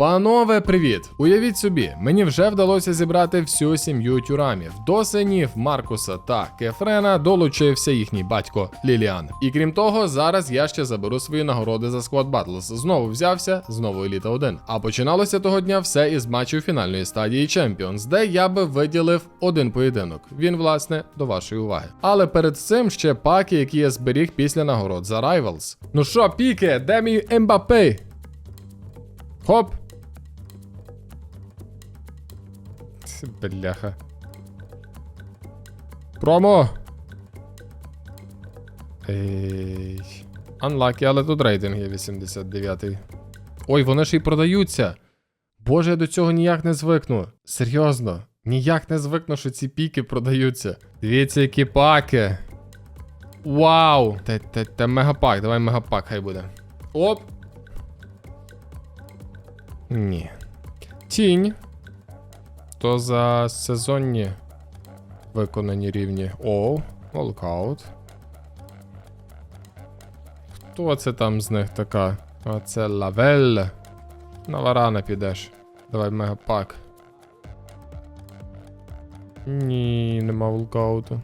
Панове, привіт! Уявіть собі, мені вже вдалося зібрати всю сім'ю тюрамів. До синів Маркуса та Кефрена долучився їхній батько Ліліан. І крім того, зараз я ще заберу свої нагороди за Squad Battles. Знову взявся, знову еліта 1. А починалося того дня все із матчів фінальної стадії Champions, де я би виділив один поєдинок. Він, власне, до вашої уваги. Але перед цим ще паки, які я зберіг після нагород за Rivals. Ну що, піке, де мій Ембапе? Хоп! Бляха. Промо! Ей. Unlucky, але тут рейтинг є 89-й. Ой, вони ж і продаються. Боже, я до цього ніяк не звикну. Серйозно, ніяк не звикну, що ці піки продаються. Дивіться, які паки. Вау! Та, та, та мегапак, давай мегапак, хай буде. Оп! Ні. Тінь. То за сезонні виконані рівні. О, волкаут. Хто це там з них така? А це лавель. На варана підеш. Давай мегапак. Ні, нема волкауту.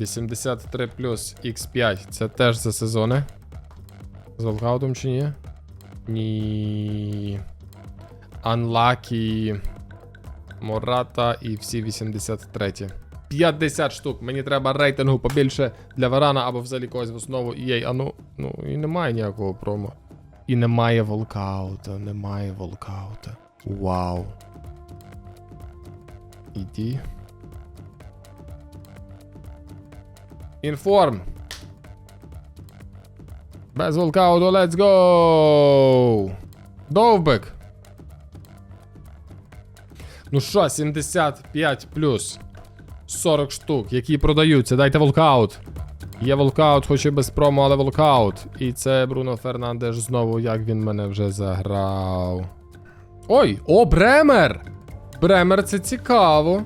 83 плюс X5. Це теж за сезони. З волкаутом чи ні? Ні. Unlucky. Мората і всі 83. 50 штук. Мені треба рейтингу побільше для Варана або взагалі когось в основу EA. А ну, ну і немає ніякого промо. І немає волкаута, немає волкаута. Вау. Іди. Інформ. Без волкауту, let's go! Довбик. Ну що, 75 плюс 40 штук, які продаються. Дайте волкаут. Є волкаут, хоч і без промо, але волкаут. І це Бруно Фернандеш знову, як він мене вже заграв. Ой, о, Бремер! Бремер це цікаво.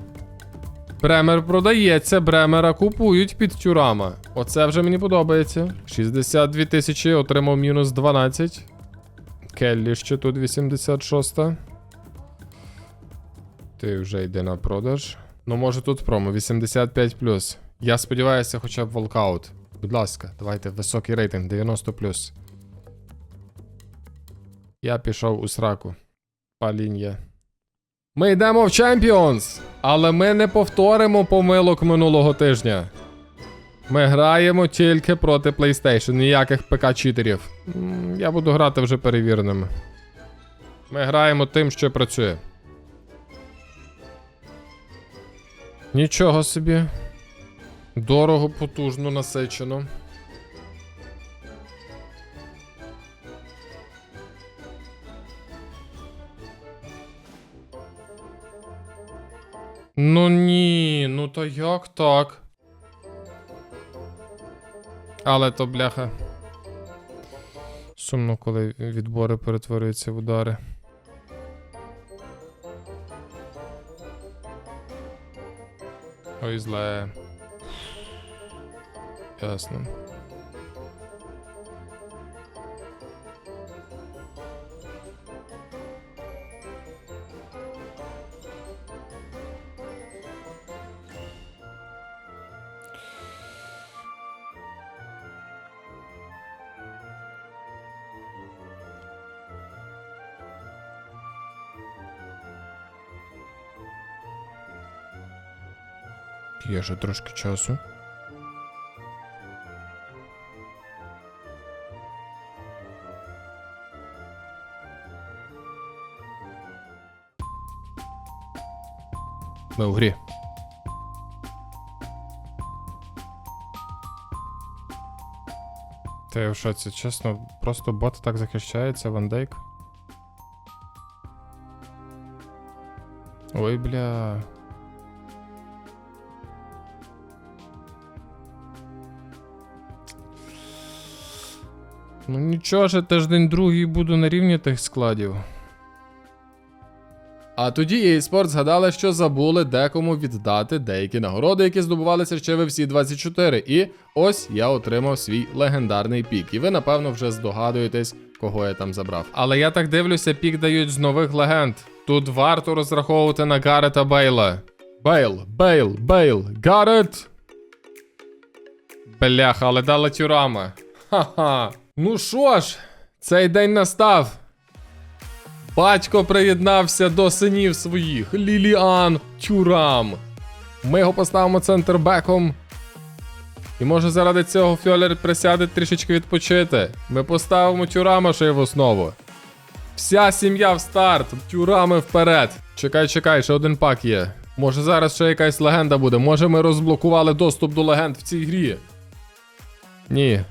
Бремер продається, Бремера купують під тюрама. Оце вже мені подобається. 62 тисячі, отримав мінус 12. Келлі ще тут 86. Ти вже йде на продаж. Ну, може тут промо 85 Я сподіваюся, хоча б волкаут. Будь ласка, давайте високий рейтинг 90 Я пішов у сраку. Палін'я. Ми йдемо в Champions, але ми не повторимо помилок минулого тижня. Ми граємо тільки проти PlayStation, ніяких ПК-читерів. Я буду грати вже перевіреними. Ми граємо тим, що працює. Нічого собі. Дорого, потужно, насичено. Ну ні, ну то як так? Але то бляха. Сумно, коли відбори перетворюються в удари. Ой, зле. Ясно. Є ще трошки часу. Ми у грі. Та я в шоці, чесно, просто бот так захищається, вандейк. Ой, бля. Ну нічого ж, тиждень другий буду на рівні тих складів. А тоді eSports згадали, що забули декому віддати деякі нагороди, які здобувалися ще в всі 24. І ось я отримав свій легендарний пік. І ви, напевно, вже здогадуєтесь, кого я там забрав. Але я так дивлюся, пік дають з нових легенд. Тут варто розраховувати на Гарета Бейла. Бейл, Бейл, Бейл, Гарет! Бляха, але дала тюрама. Ха-ха. Ну що ж, цей день настав. Батько приєднався до синів своїх Ліліан Тюрам. Ми його поставимо центрбеком. І може заради цього Фьолер присяде трішечки відпочити. Ми поставимо тюрама ще й в основу. Вся сім'я в старт, тюрами вперед. Чекай, чекай, ще один пак є. Може зараз ще якась легенда буде. Може ми розблокували доступ до легенд в цій грі. Ні.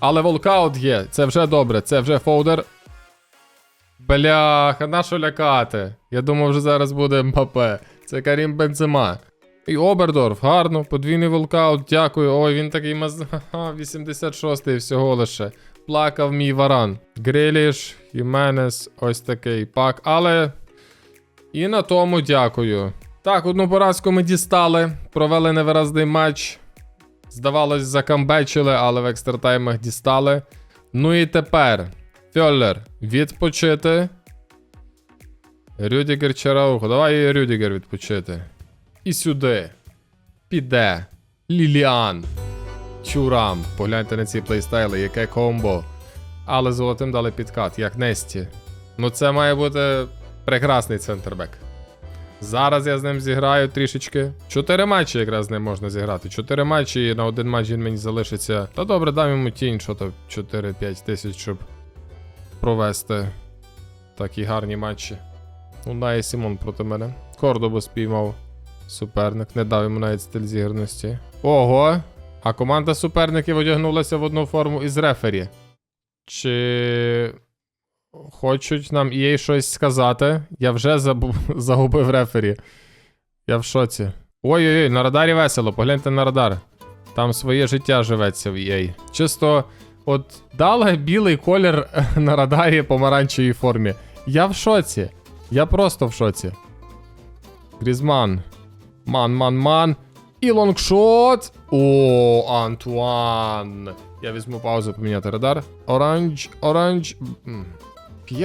Але волкаут є, це вже добре, це вже фоудер. Бляха, на що лякати? Я думав, вже зараз буде Мбапе. Це Карім Бензема. І Обердорф, гарно, подвійний волкаут, дякую. Ой, він такий маз... 86-й всього лише. Плакав мій варан. Гриліш, Хіменес, ось такий пак. Але. І на тому дякую. Так, одну поразку ми дістали. Провели невиразний матч. Здавалось, закамбечили, але в екстратаймах дістали. Ну і тепер. Фьоллер, відпочити. Рюдігер Чараухо. Давай Рюдігер відпочити. І сюди. Піде. Ліліан. Чурам. Погляньте на ці плейстайли, яке комбо. Але золотим дали підкат, як Несті. Ну це має бути прекрасний центрбек. Зараз я з ним зіграю трішечки. Чотири матчі якраз з ним можна зіграти. Чотири матчі і на один матч він мені залишиться. Та добре, дам йому тінь, що то 4-5 тисяч, щоб провести такі гарні матчі. Унай Сімон проти мене. Кордобу спіймав суперник, не дав йому навіть стиль зіграності. Ого! А команда суперників одягнулася в одну форму із рефері. Чи хочуть нам їй щось сказати? Я вже забу... загубив рефері. Я в шоці. Ой-ой-ой, на радарі весело, погляньте на радар. Там своє життя живеться в EA. Чисто, от дали білий колір на радарі помаранчевій формі. Я в шоці. Я просто в шоці. Грізман. Ман, ман, ман. І лонгшот. О, Антуан. Я візьму паузу поміняти радар. Оранж, оранж. М,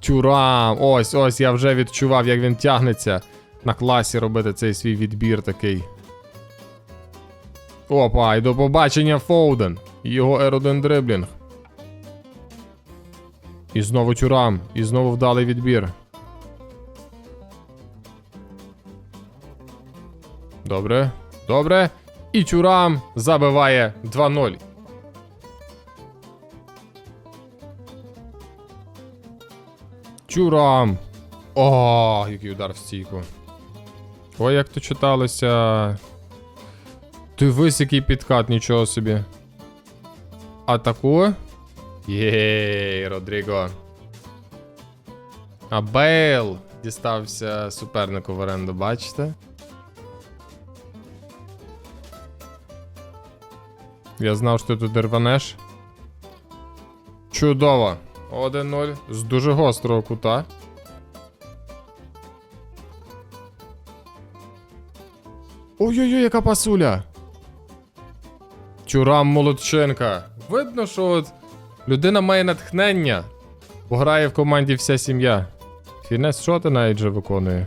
Тюрам. Ось, ось, я вже відчував, як він тягнеться на класі робити цей свій відбір такий. Опа, і до побачення Фоуден. Його R1 дриблінг. І знову тюрам. І знову вдалий відбір. Добре. Добре. І тюрам забиває 2-0. Чурам. О, який удар в стійку. Ой, як то читалося. Дивись, який підкат, нічого собі. Атакує. Єй, Родріго. А Бейл дістався супернику в оренду, бачите? Я знав, що ти тут рванеш. Чудово. 1-0 з дуже гострого кута. Ой-ой-ой, яка пасуля. Чурам Молодченка. Видно, що от людина має натхнення, бо грає в команді вся сім'я. Фінес шоти навіть же виконує.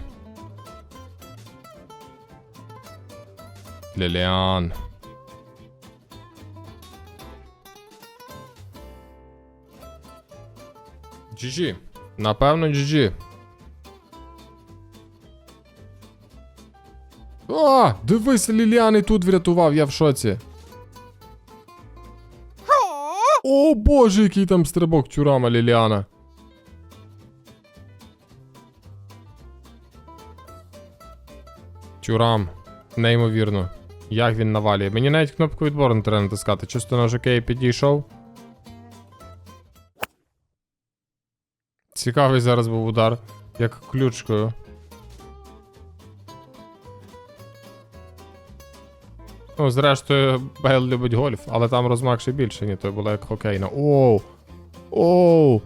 Ліліан. GG. Напевно, GG. А, дивись, Ліліан і тут врятував, я в шоці. О боже, який там стрибок тюрама Ліліана. Тюрам. Неймовірно. Як він навалює. Мені навіть кнопку відбору не треба натискати. Чисто на ЖК підійшов. Цікавий зараз був удар, як ключкою. Ну, зрештою, Бейл любить гольф, але там розмах ще більше, ні, то було як хокейна. Оу! Оу!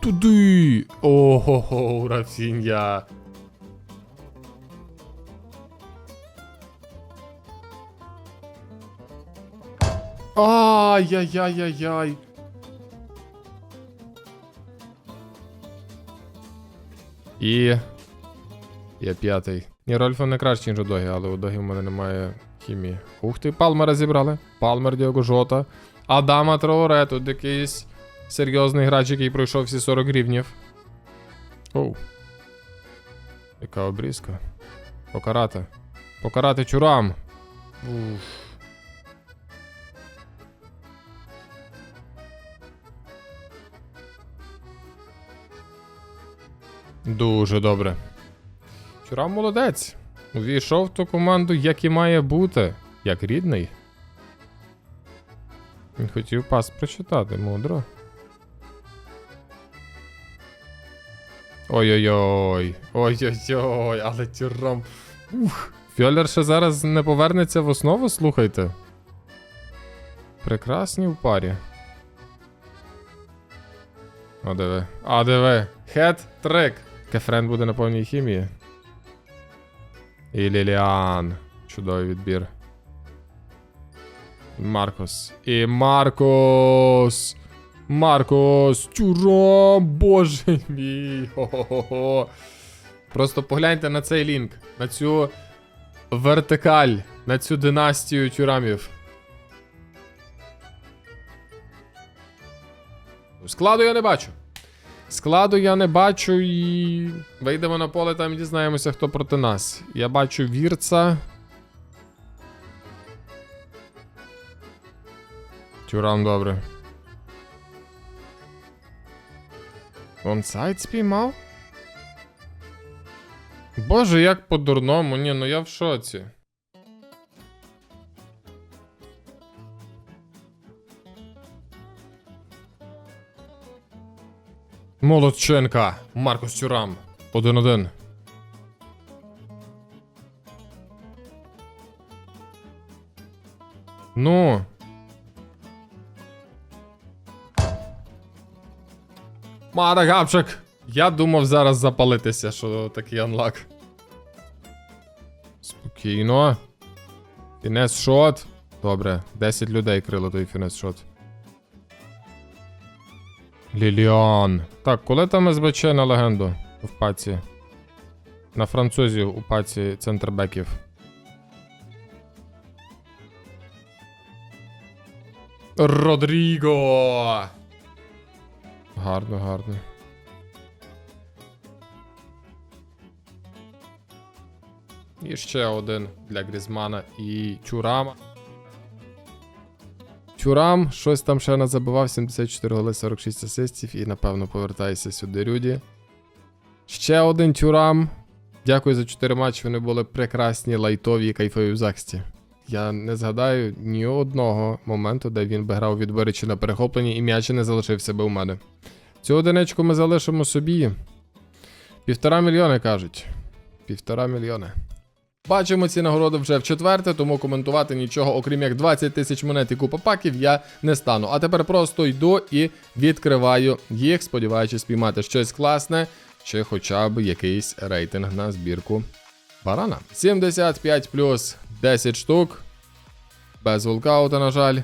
Туди! Ого, Рафінья. Ай-яй-яй-яй-яй. І. Я п'ятий. Ні, Рольфо не кращий, ніж у Догі, але у Догі в мене немає хімії. Ух ти, Палмера зібрали. Палмер Діого Жота. Адама Траоре, тут якийсь серйозний грач, який пройшов всі 40 рівнів. Оу. Яка обрізка. Покарати. Покарати чурам. Уф. Дуже добре. Чурам молодець. Увійшов в ту команду, як і має бути, як рідний. Він хотів пас прочитати, мудро. Ой-ой-ой. Ой-ой-ой, але тюрам. Ух. Фьолер ще зараз не повернеться в основу, слухайте. Прекрасні в парі. О, диви. А, диви. Хет-трик. Кефрен буде на повній хімії. І Ліліан. Чудовий відбір. Маркос. І Маркос. Маркос. Тюрам, боже мій. Хо-хо-хо. Просто погляньте на цей лінк. На цю вертикаль. На цю династію тюрамів. Складу я не бачу. Складу я не бачу і. Вийдемо на поле там і дізнаємося, хто проти нас. Я бачу Вірца. Тюрам добре. Онсайд спіймав? Боже, як по-дурному, ні, ну я в шоці. Молодченка. Маркос Тюрам. 1-1. Ну. Мара Гапчик. Я думав зараз запалитися, що такий анлак. Спокійно. Фінес шот. Добре, 10 людей крило той фінес шот. Ліліан. Так, коли там СБЧ на легенду в паці? На французів у паці центрбеків. Родріго. Гарно, гарно. І ще один для Грізмана і Чурама. Чурам, щось там ще не забивав, 74 голи, 46 асистів, і напевно повертається сюди Рюді. Ще один Тюрам. Дякую за 4 матчі. Вони були прекрасні, лайтові і кайфові в захисті. Я не згадаю ні одного моменту, де він би грав відбори чи на перехопленні, і м'яч не залишився би у мене. Цю одиничку ми залишимо собі. Півтора мільйони кажуть. Півтора мільйони. Бачимо ці нагороди вже в четверте, тому коментувати нічого, окрім як 20 тисяч монет і купа паків, я не стану. А тепер просто йду і відкриваю їх, сподіваючись спіймати щось класне, чи хоча б якийсь рейтинг на збірку барана. 75 плюс 10 штук. Без волкаута, на жаль.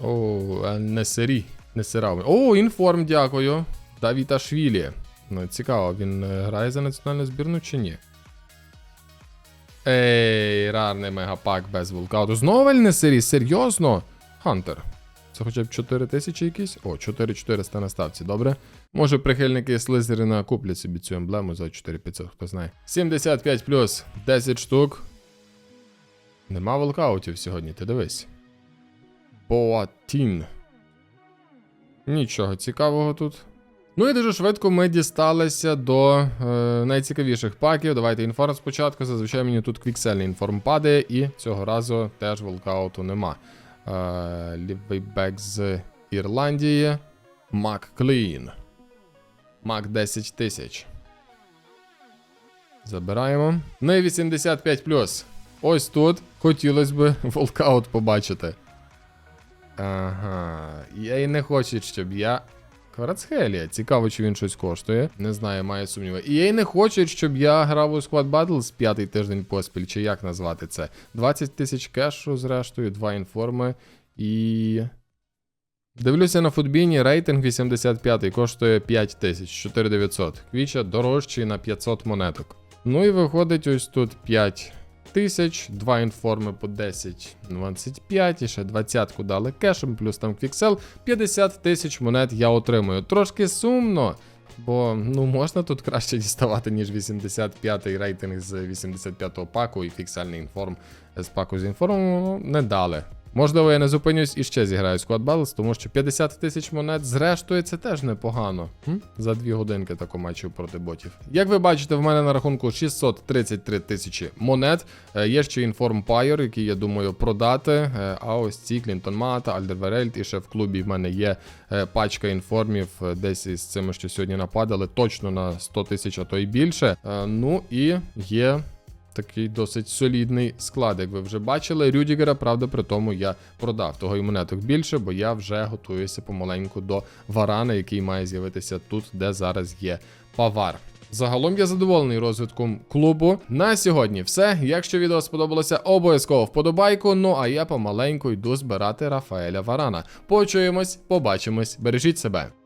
О, не сирі. Не сира. О, інформ, дякую. Давіта Швілі. Ну, цікаво, він е, грає за національну збірну чи ні? Ей, рарний мегапак без вулкауту. Знову вельне сирі, серйозно? Хантер. Це хоча б 4 тисячі якісь? О, 4400 на ставці, добре. Може прихильники Слизерина куплять собі цю емблему за 4500, хто знає. 75 плюс 10 штук. Нема волкаутів сьогодні, ти дивись. Боатін. Нічого цікавого тут. Ну і дуже швидко ми дісталися до е, найцікавіших паків. Давайте інформ спочатку. Зазвичай мені тут квіксельний інформ падає, і цього разу теж волкауту нема. Е, лівий бек з Ірландії. Мак Клін. Мак 10 тисяч. Забираємо. Ну і 85 Ось тут хотілося б волкаут побачити. Ага. Я і не хочу, щоб я Кварацхелія. Цікаво, чи він щось коштує. Не знаю, маю сумніви. І їй не хочуть, щоб я грав у Squad Battles п'ятий тиждень поспіль, чи як назвати це. 20 тисяч кешу, зрештою, два інформи і. Дивлюся на футбіні, рейтинг 85 коштує 5 тисяч 4900. Квіча дорожчий на 500 монеток. Ну і виходить ось тут 5 тисяч, два інформи по 10, 25, і ще 20 дали кешем, плюс там квіксел, 50 тисяч монет я отримую. Трошки сумно. Бо ну можна тут краще діставати, ніж 85-й рейтинг з 85-го паку і фіксальний інформ з паку з інформом ну, не дали. Можливо, я не зупинюсь і ще зіграю Squad Battles, тому що 50 тисяч монет, зрештою, це теж непогано. М? За дві годинки таку матчів проти ботів. Як ви бачите, в мене на рахунку 633 тисячі монет. Е, Є ще інформ Пайор, який я думаю продати. Е, А ось ці Клінтон Мата, Альдерверельд, і ще в клубі в мене є е, пачка інформів, десь із цими, що сьогодні нападали, точно на 100 тисяч, а то й більше. Ну і є такий досить солідний склад, як ви вже бачили. Рюдігера, правда, при тому я продав того і монеток більше, бо я вже готуюся помаленьку до варана, який має з'явитися тут, де зараз є павар. Загалом я задоволений розвитком клубу. На сьогодні все. Якщо відео сподобалося, обов'язково вподобайку. Ну а я помаленьку йду збирати Рафаеля Варана. Почуємось, побачимось, бережіть себе.